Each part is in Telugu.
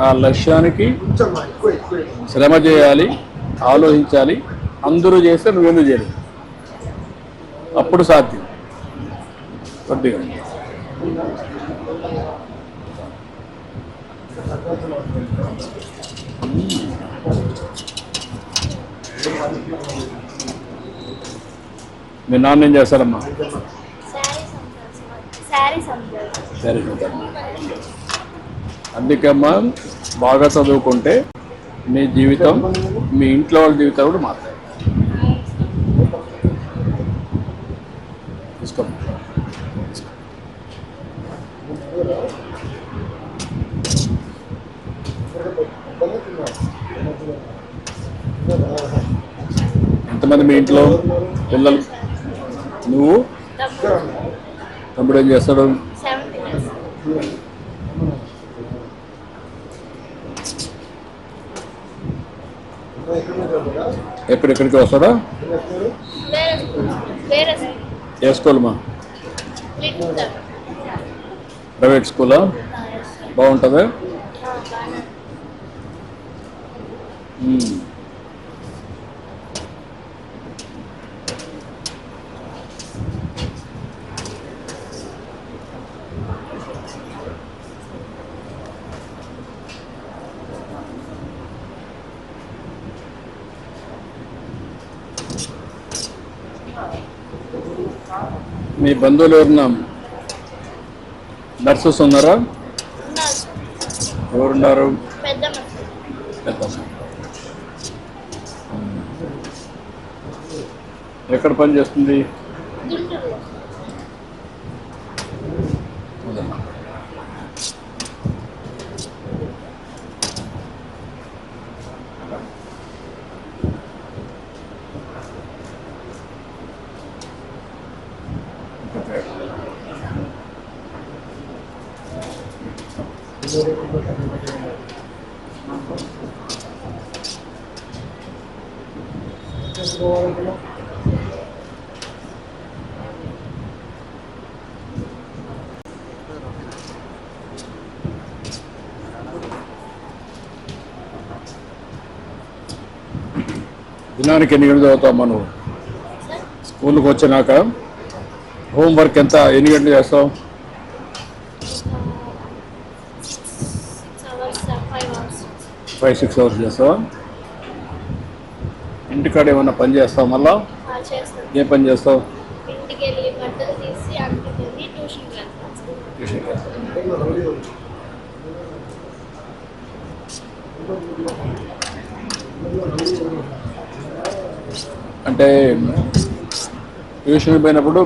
ఆ లక్ష్యానికి శ్రమ చేయాలి ఆలోచించాలి అందరూ చేస్తే నువ్వెందుకు చేయలేదు అప్పుడు సాధ్యం. కొద్దిగా. మీ నాన్న ఏం చేస్తారమ్మా? సార్ సరే. అందుకమ్మా బాగా చదువుకుంటే మీ జీవితం మీ ఇంట్లో వాళ్ళ జీవితం కూడా మారుతాయి. ఎంతమంది మీ ఇంట్లో పిల్లలు? నువ్వు? తమ్ముడు. తమ్ముడు ఏం చేస్తాడు? క్లాస్ ఎక్కడెక్కడికి వస్తాడా? ఏ స్కూల్ మా లిటిల్ ప్రైవేట్ స్కూలా? బాగుంటుందా? మీ బంధువులు ఎవరున్నా నర్సెస్ ఉన్నారా? ఎవరున్నారు ఎక్కడ పని చేస్తుంది? దినానికి ఎన్ని గంటలు చదువుతావు మనం స్కూల్కి వచ్చినాక హోంవర్క్ ఎంత? ఎన్ని గంటలు చేస్తావు six hours five hours five six hours చేస్తావా ఇంటికాడ ఏమన్నా పని చేస్తావు మళ్ళా? ఏ పని చేస్తావు. అంటే ట్యూషన్ పోయినప్పుడు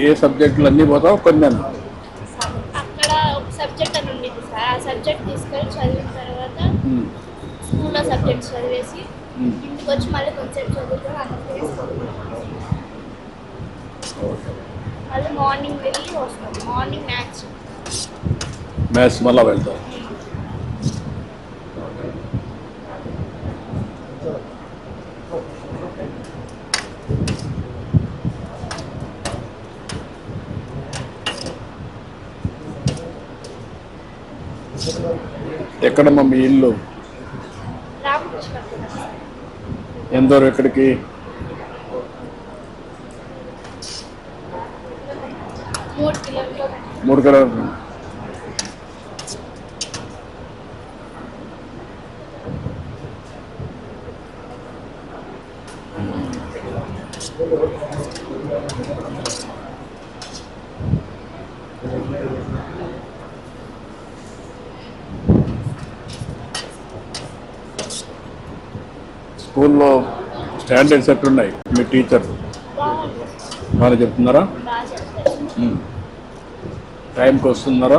ఏ సబ్జెక్టులు అన్నీ పోతావు? కొన్ని అన్నా అక్కడ ఒక సబ్జెక్ట్ అని ఉండేది సార్ ఆ సబ్జెక్ట్ తీసుకొని చదివిన తర్వాత ఉమ్, స్కూల్లో సబ్జెక్ట్ చదివేసి ఉమ్. ఇంటికి వచ్చి మళ్ళీ కొంచెం అక్కడ చేసుకుంటాం మళ్ళీ మార్నింగ్ వెళ్ళి వస్తాం. మార్నింగ్ మ్యాథ్స్ మ్యాథ్స్ మళ్ళా వెళ్తావు ఎక్కడమ్మా మీ ఇల్లు? రామకృష్ణ ఇక్కడికి ఎక్కడికి మూడు కిలోమీటర్లు Thank you. స్కూల్లో స్టాండర్డ్స్ ఎట్లున్నాయి మీ టీచర్ బాగా చెప్తున్నారా? టైంకి వస్తున్నారా.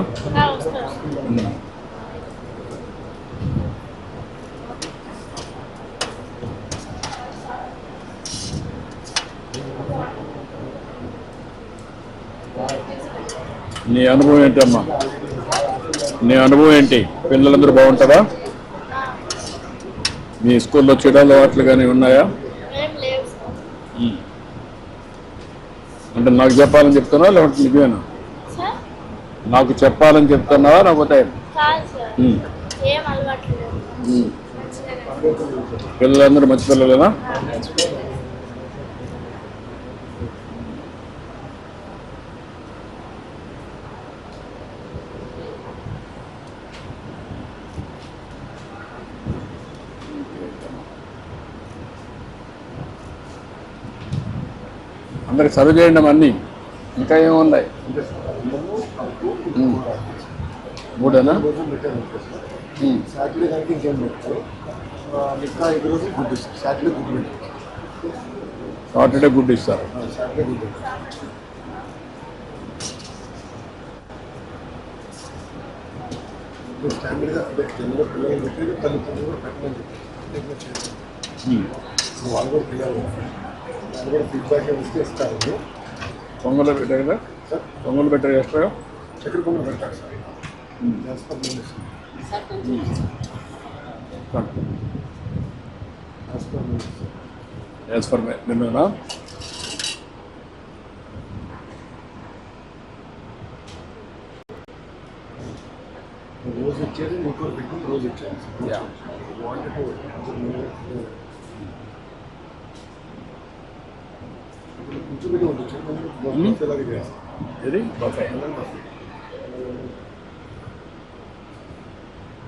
నీ అనుభవం ఏంటమ్మా? నీ అనుభవం ఏంటి? పిల్లలందరూ బాగుంటారా? మీ స్కూల్లో చెడు అలవాట్లు కానీ ఉన్నాయా? అంటే నాకు చెప్పాలని చెప్తున్నావా లేకపోతే నిజమేనా నాకు చెప్పాలని చెప్తున్నావా లేకపోతే? పిల్లలందరూ మంచి పిల్లలేనా? అందరికి సర్వ్ చేయండి అన్నీ ఇంకా ఏమున్నాయి? మూడేనా? సాటర్డే దానికి ఇంకేం పెట్టారు మిగతా ఐదు రోజులు గుడ్ ఇస్తారు సాటర్డే గుడ్ పెట్టారు సాటర్డే గుడ్ ఇస్తారు. గుడ్ స్టాండర్డ్గా అంటే పిల్లలు పెట్టి తల్లిదండ్రులు కూడా పెట్టమని చెప్పారు వాళ్ళు కూడా పిల్లలు వాళ్ళు కూడా ఫీడ్బ్యాక్ ఇస్తే ఇస్తారు పొంగలు పెట్టారు కదా పొంగలు పెట్టారు చేస్తారా చక్కెర పొంగల్ పెట్టారు సార్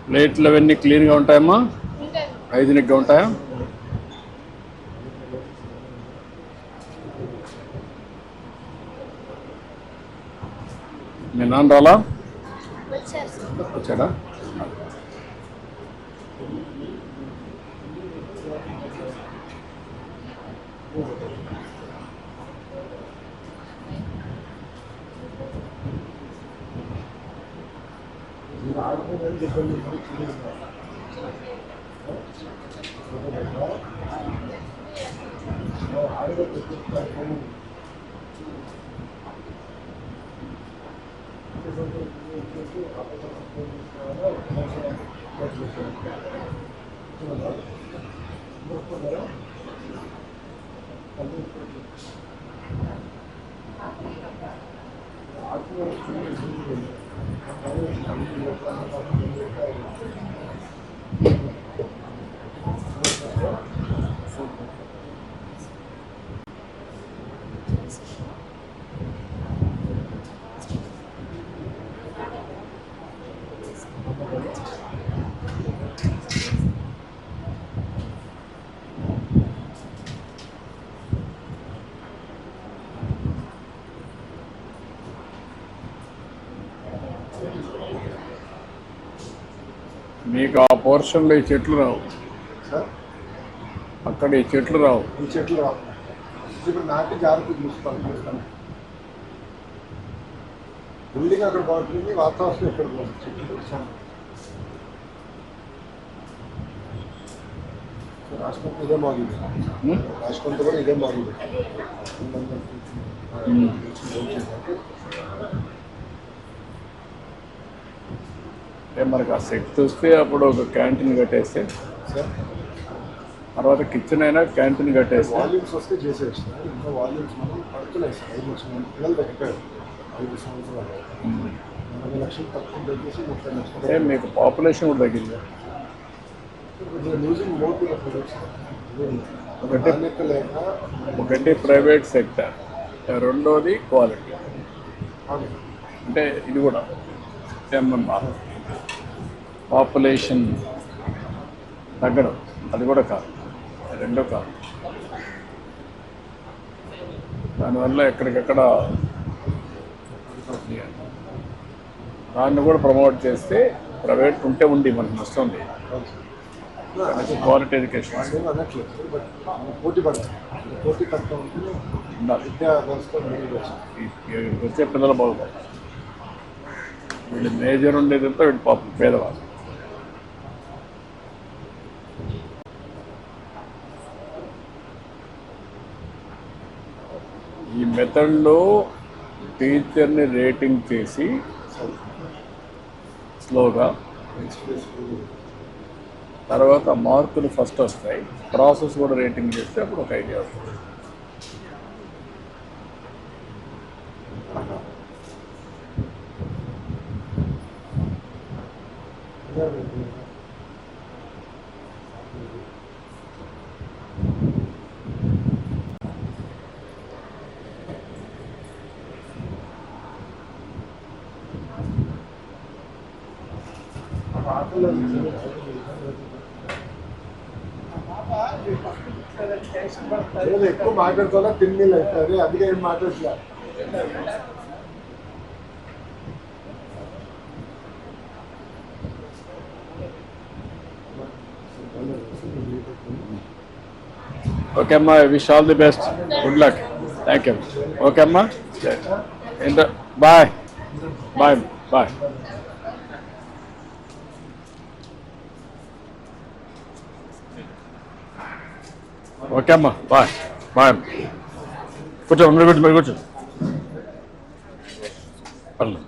ప్లేట్లు అవన్నీ క్లీన్గా ఉంటాయమ్మా? హైజీనిక్గా ఉంటాయా? మీ నాన్న రాలా? వచ్చాడా? చేస్తాం నేను ఇస్తాను. చేస్తాం నేను ఇస్తాను. యాజ్ ఫర్ నిన్ననా రోజు ఇచ్చేది ఇంకో పెట్టి రోజు ఇచ్చేది Yeah. వాంటెడ్ కూర్చోబెట్టి ఉండొచ్చు ఇలాగే చేస్తాం ఇది బఫే ప్లేట్లు అవన్నీ క్లీన్గా ఉంటాయమ్మా ఇంకా హైజీనిక్గా ఉంటాయా మీ నాన్న రాలా వచ్చారు సార్ వచ్చాడా మీరు ఆడుకోవాలని చెప్పండి మరి క్లీన్ మీకు ఆ పోర్షన్లో ఈ చెట్లు రావు. సార్? అక్కడ ఈ చెట్లు రావు. ఈ చెట్లు రావు. ఇప్పుడు నాటి జాగ్రత్త చూసుకోవాలి చూస్తాను. బిల్డింగ్ అక్కడ బాగుంటుంది వాతావరణం ఇక్కడ బాగుంటుంది చెట్లు. సో రాష్ట్రంతో ఇదే బాగుంది ఉం? రాష్ట్రంతో కూడా ఇదే బాగుంది అంటే మనకు ఆ శక్తి వస్తే అప్పుడు ఒక క్యాంటీన్ కట్టేస్తే. తర్వాత కిచెన్ అయినా క్యాంటీన్ కట్టేస్తే. వాల్యూమ్స్ వస్తే చేసేసి ఇంకా వాల్యూమ్స్ మనం పడుతున్నాయి సార్. ఐదు లక్షల పిల్లలు తగ్గిపోయారు. ఐదు సంవత్సరాలు. నలభై లక్షలు తక్కువ తగ్గేసి ముప్పై అంటే లక్షలు మీకు పాపులేషన్ కూడా తగ్గింది. లూజింగ్ మోర్ ఒకటి- ఒకటి ప్రైవేట్ సెక్టర్ రెండోది క్వాలిటీ. అంటే ఇది కూడా. ఎంఎంఆర్ పాపులేషన్ తగ్గడం. అది కూడా కాదు. రెండో కాదు. దానివల్ల ఎక్కడికెక్కడ దాన్ని కూడా ప్రమోట్ చేస్తే ప్రైవేట్ ఉంటే ఉంది మనకు నష్టం సార్. క్వాలిటీ ఎడ్యుకేషన్ వచ్చే పిల్లలు బాగుపడతారు వీళ్ళు మేజర్ ఉండేదంతా వీడు పాపం పేదవాళ్ళు ఈ మెథడ్లో టీచర్ని రేటింగ్ చేసి స్లోగా తర్వాత మార్కులు ఫస్ట్ వస్తాయి. ప్రాసెస్ కూడా రేటింగ్ చేస్తే అప్పుడు ఒక ఐడియా వస్తుంది. ఎక్కువ మాట్లాడుకోవాలా తిండి అవుతుంది అందుకే ఏం మాట్లాడట్లే ఓకే అమ్మా wish all the best good luck thank you okay అమ్మా ఎంత బాయ్ బాయ్ బాయ్ ఓకే అమ్మా బాయ్ బాయ్ కూర్చో మీరు కూర్చో మీరు కూర్చో. పర్లేదు.